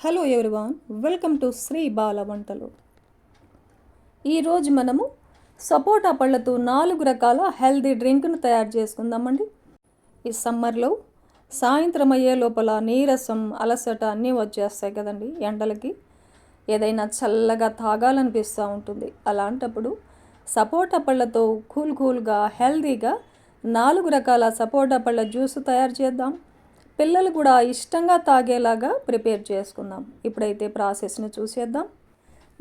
Hello everyone welcome to Shri Bala వంటలు ఈరోజు మనము సపోటా పళ్ళతో నాలుగు రకాల హెల్దీ డ్రింక్ను తయారు చేసుకుందామండి. ఈ సమ్మర్లో సాయంత్రం అయ్యే లోపల నీరసం అలసట అన్నీ వచ్చేస్తాయి కదండి ఎండలకి. ఏదైనా చల్లగా తాగాలనిపిస్తూ ఉంటుంది. అలాంటప్పుడు సపోటా పళ్ళతో కూల్ కూల్గా హెల్దీగా నాలుగు రకాల సపోటా పళ్ళ జ్యూస్ తయారు చేద్దాం. పిల్లలు కూడా ఇష్టంగా తాగేలాగా ప్రిపేర్ చేసుకుందాం. ఇప్పుడైతే ప్రాసెస్ని చూసేద్దాం.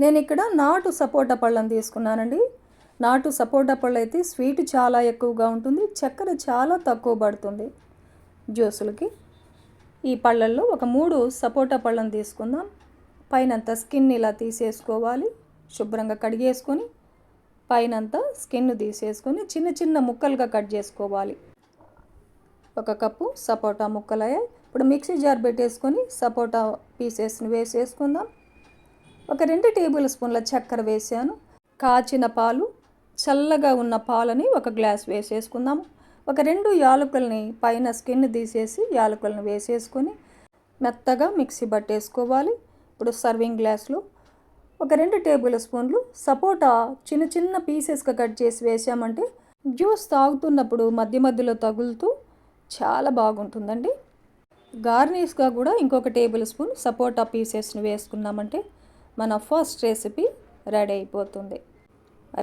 నేను ఇక్కడ నాటు సపోటా పళ్ళని తీసుకున్నానండి. నాటు సపోటా పళ్ళు అయితే స్వీట్ చాలా ఎక్కువగా ఉంటుంది చక్కెర చాలా తక్కువ పడుతుంది. జ్యూసులకి ఈ పళ్ళల్లో ఒక మూడు సపోటా పళ్ళని తీసుకుందాం. పైనంతా స్కిన్ ఇలా తీసేసుకోవాలి. శుభ్రంగా కడిగేసుకొని పైనంతా స్కిన్ తీసేసుకొని చిన్న చిన్న ముక్కలుగా కట్ చేసుకోవాలి. ఒక కప్పు సపోటా ముక్కలయ్యాయి ఇప్పుడు మిక్సీ జార్ పెట్టేసుకొని సపోటా పీసెస్ని వేసేసుకుందాం. ఒక రెండు టేబుల్ స్పూన్ల చక్కెర వేసాను. కాచిన పాలు చల్లగా ఉన్న పాలని ఒక గ్లాస్ వేసేసుకుందాం ఒక రెండు యాలకుల్ని పైన స్కిన్ తీసేసి యాలకులను వేసేసుకొని మెత్తగా మిక్సీ పట్టేసుకోవాలి. ఇప్పుడు సర్వింగ్ గ్లాస్లో ఒక రెండు టేబుల్ స్పూన్లు సపోటా చిన్న చిన్న పీసెస్గా కట్ చేసి వేసామంటే జ్యూస్ తాగుతున్నప్పుడు మధ్య మధ్యలో తగులుతూ చాలా బాగుంటుందండి. గార్నిష్గా కూడా ఇంకొక టేబుల్ స్పూన్ సపోటా పీసెస్ని వేసుకున్నామంటే మన ఫస్ట్ రెసిపీ రెడీ అయిపోతుంది.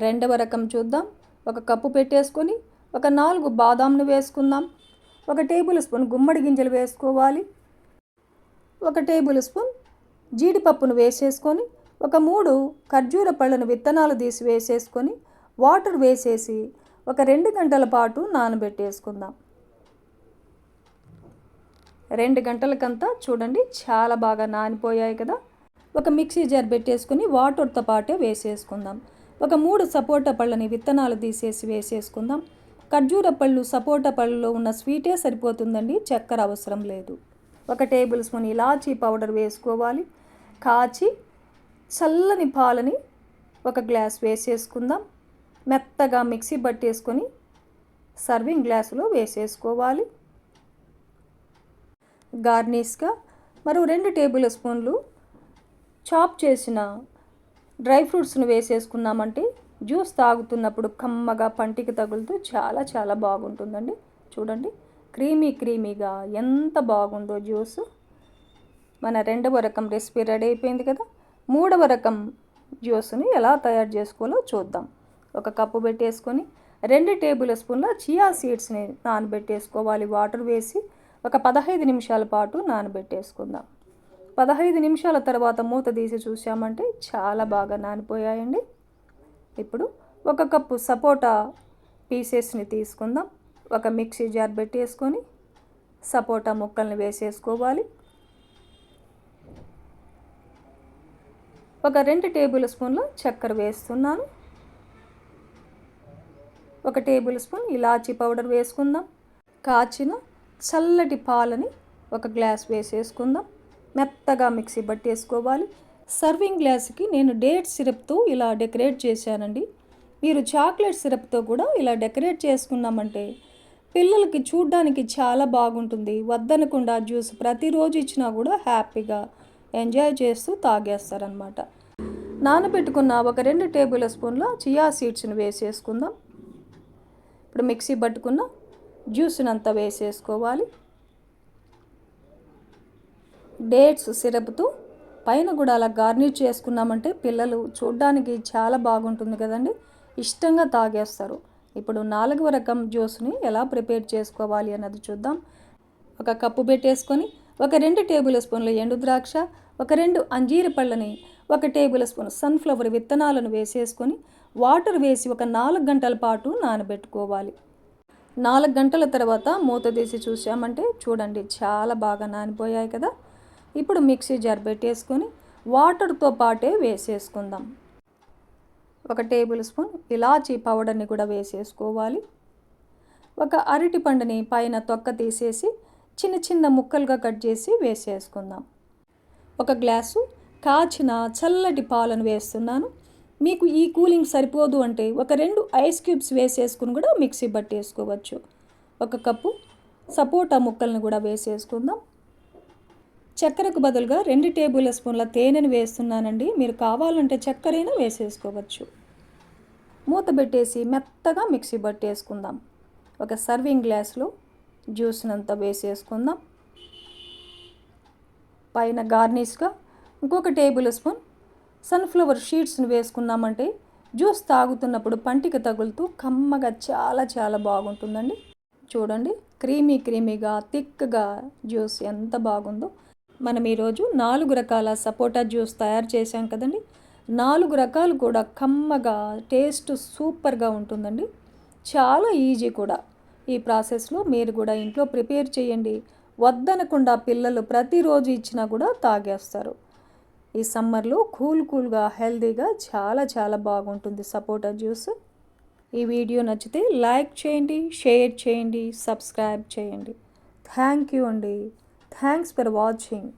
రెండవ రకం చూద్దాం. ఒక కప్పు పెట్టేసుకొని ఒక నాలుగు బాదాంను వేసుకుందాం. ఒక టేబుల్ స్పూన్ గుమ్మడి గింజలు వేసుకోవాలి. ఒక టేబుల్ స్పూన్ జీడిపప్పును వేసేసుకొని ఒక మూడు ఖర్జూర పళ్ళను విత్తనాలు తీసి వేసేసుకొని వాటర్ వేసేసి ఒక రెండు గంటల పాటు నానబెట్టేసుకుందాం. రెండు గంటలకంతా చూడండి చాలా బాగా నానిపోయాయి కదా. ఒక మిక్సీ జార్ పెట్టేసుకుని వాటర్తో పాటే వేసేసుకుందాం. ఒక మూడు సపోటా పళ్ళని విత్తనాలు తీసేసి వేసేసుకుందాం. ఖర్జూర పళ్ళు సపోటా పళ్ళలో ఉన్న స్వీటే సరిపోతుందండి చక్కెర అవసరం లేదు. ఒక టేబుల్ స్పూన్ ఇలాచీ పౌడర్ వేసుకోవాలి. కాచి చల్లని పాలని ఒక గ్లాస్ వేసేసుకుందాం. మెత్తగా మిక్సీ పట్టేసుకొని సర్వింగ్ గ్లాసులో వేసేసుకోవాలి. గార్నిష్గా మరో రెండు టేబుల్ స్పూన్లు చాప్ చేసిన డ్రై ఫ్రూట్స్ను వేసేసుకున్నామంటే జ్యూస్ తాగుతున్నప్పుడు కమ్మగా పంటికి తగులుతూ చాలా చాలా బాగుంటుందండి. చూడండి క్రీమీ క్రీమీగా ఎంత బాగుందో జ్యూస్. మన రెండవ రకం రెసిపీ రెడీ అయిపోయింది కదా మూడవ రకం జ్యూస్ని ఎలా తయారు చేసుకోవాలో చూద్దాం. ఒక కప్పు పెట్టేసుకొని రెండు టేబుల్ స్పూన్ల చియా సీడ్స్ని నానబెట్టేసుకోవాలి. వాటర్ వేసి ఒక పదహైదు నిమిషాల పాటు నానబెట్టేసుకుందాం. పదహైదు నిమిషాల తర్వాత మూత తీసి చూసామంటే చాలా బాగా నానిపోయాయండి. ఇప్పుడు ఒక కప్పు సపోటా పీసెస్ని తీసుకుందాం. ఒక మిక్సీ జార్ పెట్టేసుకొని సపోటా ముక్కల్ని వేసేసుకోవాలి. ఒక రెండు టేబుల్ స్పూన్ల చక్కెర వేస్తున్నాను. ఒక టేబుల్ స్పూన్ ఇలాచీ పౌడర్ వేసుకుందాం. కాచిన చల్లటి పాలని ఒక గ్లాస్ వేసేసుకుందాం. మెత్తగా మిక్సీ పట్టేసుకోవాలి. సర్వింగ్ గ్లాస్కి నేను డేట్ సిరప్తో ఇలా డెకరేట్ చేశానండి. మీరు చాక్లెట్ సిరప్తో కూడా ఇలా డెకరేట్ చేసుకున్నామంటే పిల్లలకి చూడ్డానికి చాలా బాగుంటుంది. వద్దనకుండా జ్యూస్ ప్రతిరోజు ఇచ్చినా కూడా హ్యాపీగా ఎంజాయ్ చేస్తూ తాగేస్తారనమాట నానబెట్టుకున్న ఒక రెండు టేబుల్ స్పూన్ల చియా సీడ్స్ని వేసేసుకుందాం. ఇప్పుడు మిక్సీ పట్టుకున్న జ్యూస్ని అంతా వేసేసుకోవాలి. డేట్స్ సిరప్తో పైన కూడా అలా గార్నిష్ చేసుకున్నామంటే పిల్లలు చూడ్డానికి చాలా బాగుంటుంది కదండి. ఇష్టంగా తాగేస్తారు. ఇప్పుడు నాలుగవ రకం జ్యూస్ని ఎలా ప్రిపేర్ చేసుకోవాలి అన్నది చూద్దాం. ఒక కప్పు పెట్టేసుకొని ఒక రెండు టేబుల్ స్పూన్ల ఎండు ద్రాక్ష ఒక రెండు అంజీర పళ్ళని ఒక టేబుల్ స్పూన్ సన్ఫ్లవర్ విత్తనాలను వేసేసుకొని వాటర్ వేసి ఒక నాలుగు గంటల పాటు నానబెట్టుకోవాలి. నాలుగు గంటల తర్వాత మూత తీసి చూసామంటే చూడండి చాలా బాగా నానిపోయాయి కదా. ఇప్పుడు మిక్సీ జార్ పెట్టేసుకొని వాటర్తో పాటే వేసేసుకుందాం. ఒక టేబుల్ స్పూన్ ఇలాచీ పౌడర్ని కూడా వేసేసుకోవాలి. ఒక అరటి పండుని పైన తొక్క తీసేసి చిన్న చిన్న ముక్కలుగా కట్ చేసి వేసేసుకుందాం. ఒక గ్లాసు కాచిన చల్లటి పాలను వేస్తున్నాను. మీకు ఈ కూలింగ్ సరిపోదు అంటే ఒక రెండు ఐస్ క్యూబ్స్ వేసేసుకుని కూడా మిక్సీ పట్టేసుకోవచ్చు. ఒక కప్పు సపోటా ముక్కల్ని కూడా వేసేసుకుందాం. చక్కెరకు బదులుగా రెండు టేబుల్ స్పూన్ల తేనెను వేస్తున్నానండి. మీరు కావాలంటే చక్కెరైనా వేసేసుకోవచ్చు. మూత పెట్టేసి మెత్తగా మిక్సీ పట్టేసుకుందాం. ఒక సర్వింగ్ గ్లాస్లో జ్యూస్నంతా వేసేసుకుందాం. పైన గార్నిష్గా ఇంకొక టేబుల్ స్పూన్ సన్ఫ్లవర్ షీట్స్ని వేసుకున్నామంటే జ్యూస్ తాగుతున్నప్పుడు పంటికి తగులుతూ కమ్మగా చాలా చాలా బాగుంటుందండి. చూడండి క్రీమీ క్రీమీగా థిక్గా జ్యూస్ ఎంత బాగుందో. మనం ఈరోజు నాలుగు రకాల సపోటా జ్యూస్ తయారు చేసాం కదండి. నాలుగు రకాలు కూడా కమ్మగా టేస్ట్ సూపర్గా ఉంటుందండి. చాలా ఈజీ కూడా. ఈ ప్రాసెస్లో మీరు కూడా ఇంట్లో ప్రిపేర్ చేయండి. వద్దనకుండా పిల్లలు ప్రతిరోజు ఇచ్చినా కూడా తాగేస్తారు. ఈ సమ్మర్లో కూల్ కూల్గా హెల్తీగా చాలా చాలా బాగుంటుంది సపోటా జ్యూస్. ఈ వీడియో నచ్చితే లైక్ చేయండి షేర్ చేయండి సబ్స్క్రైబ్ చేయండి. థ్యాంక్ యూ అండి. Thanks for watching.